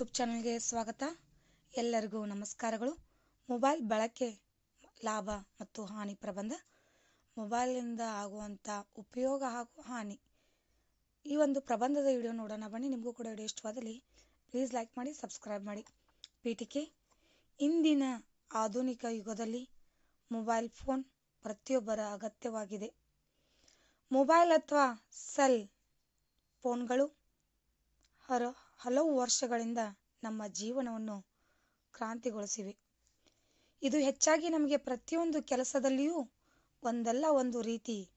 YouTube ಚಾನಲ್ಗೆ ಸ್ವಾಗತ. ಎಲ್ಲರಿಗೂ ನಮಸ್ಕಾರಗಳು. ಮೊಬೈಲ್ ಬಳಕೆ ಲಾಭ ಮತ್ತು ಹಾನಿ ಪ್ರಬಂಧ. ಮೊಬೈಲಿಂದ ಆಗುವಂಥ ಉಪಯೋಗ ಹಾಗೂ ಹಾನಿ. ಈ ಒಂದು ಪ್ರಬಂಧದ ವಿಡಿಯೋ ನೋಡೋಣ ಬನ್ನಿ. ನಿಮಗೂ ಕೂಡ ವಿಡಿಯೋ ಇಷ್ಟವಾದಲ್ಲಿ ಪ್ಲೀಸ್ ಲೈಕ್ ಮಾಡಿ ಸಬ್ಸ್ಕ್ರೈಬ್ ಮಾಡಿ. ಪೀಠಿಕೆ. ಇಂದಿನ ಆಧುನಿಕ ಯುಗದಲ್ಲಿ ಮೊಬೈಲ್ ಫೋನ್ ಪ್ರತಿಯೊಬ್ಬರ ಅಗತ್ಯವಾಗಿದೆ. ಮೊಬೈಲ್ ಅಥವಾ ಸೆಲ್ ಫೋನ್ಗಳು ಹರ, ಹಲವು ವರ್ಷಗಳಿಂದ ನಮ್ಮ ಜೀವನವನ್ನು ಕ್ರಾಂತಿಗೊಳಿಸಿವೆ. ಇದು ಹೆಚ್ಚಾಗಿ ನಮಗೆ ಪ್ರತಿಯೊಂದು ಕೆಲಸದಲ್ಲಿಯೂ ಒಂದಲ್ಲ ಒಂದು ರೀತಿ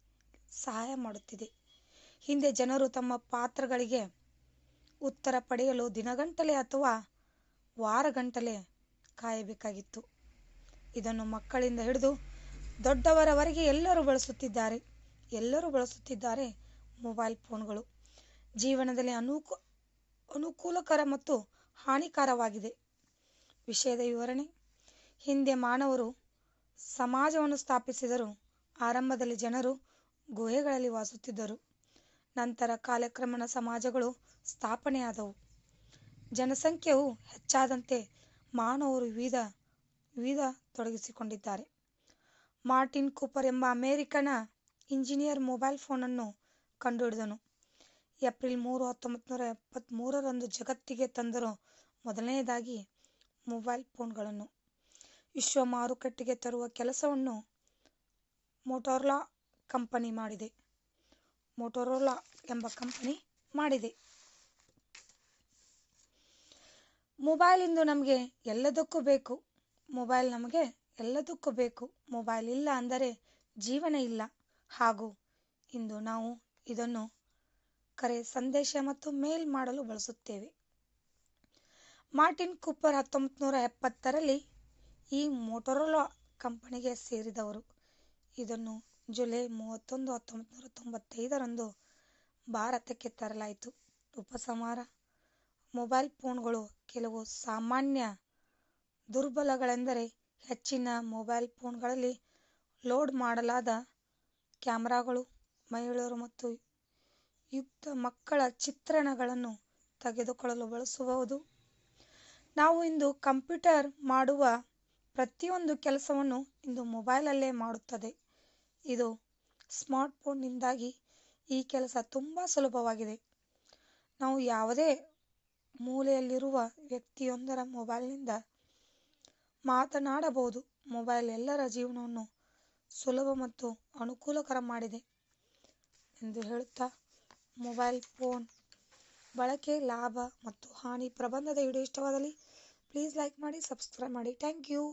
ಸಹಾಯ ಮಾಡುತ್ತಿದೆ. ಹಿಂದೆ ಜನರು ತಮ್ಮ ಪಾತ್ರಗಳಿಗೆ ಉತ್ತರ ಪಡೆಯಲು ದಿನಗಂಟಲೆ ಅಥವಾ ವಾರಗಂಟಲೆ ಕಾಯಬೇಕಾಗಿತ್ತು. ಇದನ್ನು ಮಕ್ಕಳಿಂದ ಹಿಡಿದು ದೊಡ್ಡವರವರೆಗೆ ಎಲ್ಲರೂ ಬಳಸುತ್ತಿದ್ದಾರೆ. ಎಲ್ಲರೂ ಬಳಸುತ್ತಿದ್ದಾರೆ ಮೊಬೈಲ್ ಫೋನ್ಗಳು. ಜೀವನದಲ್ಲಿ ಅನುಕೂ ಅನುಕೂಲಕರ ಮತ್ತು ಹಾನಿಕಾರವಾಗಿದೆ. ವಿಷಯದ ವಿವರಣೆ. ಹಿಂದೆ ಮಾನವರು ಸಮಾಜವನ್ನು ಸ್ಥಾಪಿಸಿದರು. ಆರಂಭದಲ್ಲಿ ಜನರು ಗುಹೆಗಳಲ್ಲಿ ವಾಸುತ್ತಿದ್ದರು ನಂತರ ಕಾಲಕ್ರಮಣ ಸಮಾಜಗಳು ಸ್ಥಾಪನೆಯಾದವು. ಜನಸಂಖ್ಯೆಯು ಹೆಚ್ಚಾದಂತೆ ಮಾನವರು ವಿವಿಧ ವಿವಿಧ ತೊಡಗಿಸಿಕೊಂಡಿದ್ದಾರೆ. ಮಾರ್ಟಿನ್ ಕೂಪರ್ ಎಂಬ ಅಮೆರಿಕನ ಇಂಜಿನಿಯರ್ ಮೊಬೈಲ್ ಫೋನನ್ನು ಕಂಡುಹಿಡಿದನು. ಏಪ್ರಿಲ್ ಮೂರು ಹತ್ತೊಂಬತ್ತು ನೂರ ಎಪ್ಪತ್ತ್ಮೂರರಂದು ಜಗತ್ತಿಗೆ ತಂದರು ಮೊದಲನೆಯದಾಗಿ ಮೊಬೈಲ್ ಫೋನ್ಗಳನ್ನು. ವಿಶ್ವ ಮಾರುಕಟ್ಟೆಗೆ ತರುವ ಕೆಲಸವನ್ನು ಮೋಟೋರ್ಲಾ ಕಂಪನಿ ಮಾಡಿದೆ. ಮೋಟೋರೋಲಾ ಎಂಬ ಕಂಪನಿ ಮಾಡಿದೆ. ಮೊಬೈಲ್ ಇಂದು ನಮಗೆ ಎಲ್ಲದಕ್ಕೂ ಬೇಕು. ಮೊಬೈಲ್ ನಮಗೆ ಎಲ್ಲದಕ್ಕೂ ಬೇಕು. ಮೊಬೈಲ್ ಇಲ್ಲ ಅಂದರೆ ಜೀವನ ಇಲ್ಲ. ಹಾಗೂ ಇಂದು ನಾವು ಇದನ್ನು ಕರೆ, ಸಂದೇಶ ಮತ್ತು ಮೇಲ್ ಮಾಡಲು ಬಳಸುತ್ತೇವೆ. ಮಾರ್ಟಿನ್ ಕೂಪರ್ ಹತ್ತೊಂಬತ್ತು ನೂರ ಎಪ್ಪತ್ತರಲ್ಲಿ ಈ ಮೋಟೊರೊಲಾ ಕಂಪನಿಗೆ ಸೇರಿದವರು. ಇದನ್ನು ಜುಲೈ ಮೂವತ್ತೊಂದು ಹತ್ತೊಂಬತ್ತು ನೂರ ತೊಂಬತ್ತೈದರಂದು ಭಾರತಕ್ಕೆ ತರಲಾಯಿತು. ಉಪಸಂಹಾರ, ಮೊಬೈಲ್ ಫೋನ್ಗಳು ಕೆಲವು ಸಾಮಾನ್ಯ ದುರ್ಬಲಗಳೆಂದರೆ ಹೆಚ್ಚಿನ ಮೊಬೈಲ್ ಫೋನ್ಗಳಲ್ಲಿ ಲೋಡ್ ಮಾಡಲಾದ ಕ್ಯಾಮ್ರಾಗಳು, ಮಹಿಳೆಯರು ಮತ್ತು ಯುಕ್ತ ಮಕ್ಕಳ ಚಿತ್ರಣಗಳನ್ನು ತೆಗೆದುಕೊಳ್ಳಲು ಬಳಸಬಹುದು ನಾವು ಇಂದು ಕಂಪ್ಯೂಟರ್ ಮಾಡುವ ಪ್ರತಿಯೊಂದು ಕೆಲಸವನ್ನು ಇಂದು ಮೊಬೈಲಲ್ಲೇ ಮಾಡುತ್ತದೆ. ಇದು ಸ್ಮಾರ್ಟ್ಫೋನ್ನಿಂದಾಗಿ ಈ ಕೆಲಸ ತುಂಬ ಸುಲಭವಾಗಿದೆ. ನಾವು ಯಾವುದೇ ಮೂಲೆಯಲ್ಲಿರುವ ವ್ಯಕ್ತಿಯೊಂದರ ಮೊಬೈಲ್ನಿಂದ ಮಾತನಾಡಬಹುದು. ಮೊಬೈಲ್ ಎಲ್ಲರ ಜೀವನವನ್ನು ಸುಲಭ ಮತ್ತು ಅನುಕೂಲಕರ ಮಾಡಿದೆ ಎಂದು ಹೇಳುತ್ತಾ ಮೊಬೈಲ್ ಫೋನ್. ಬಳಕೆ, ಲಾಭ ಮತ್ತು ಹಾನಿ ಪ್ರಬಂಧದ ವಿಡಿಯೋ ಇಷ್ಟವಾದಲ್ಲಿ ಪ್ಲೀಸ್ ಲೈಕ್ ಮಾಡಿ ಸಬ್ಸ್ಕ್ರೈಬ್ ಮಾಡಿ. Thank you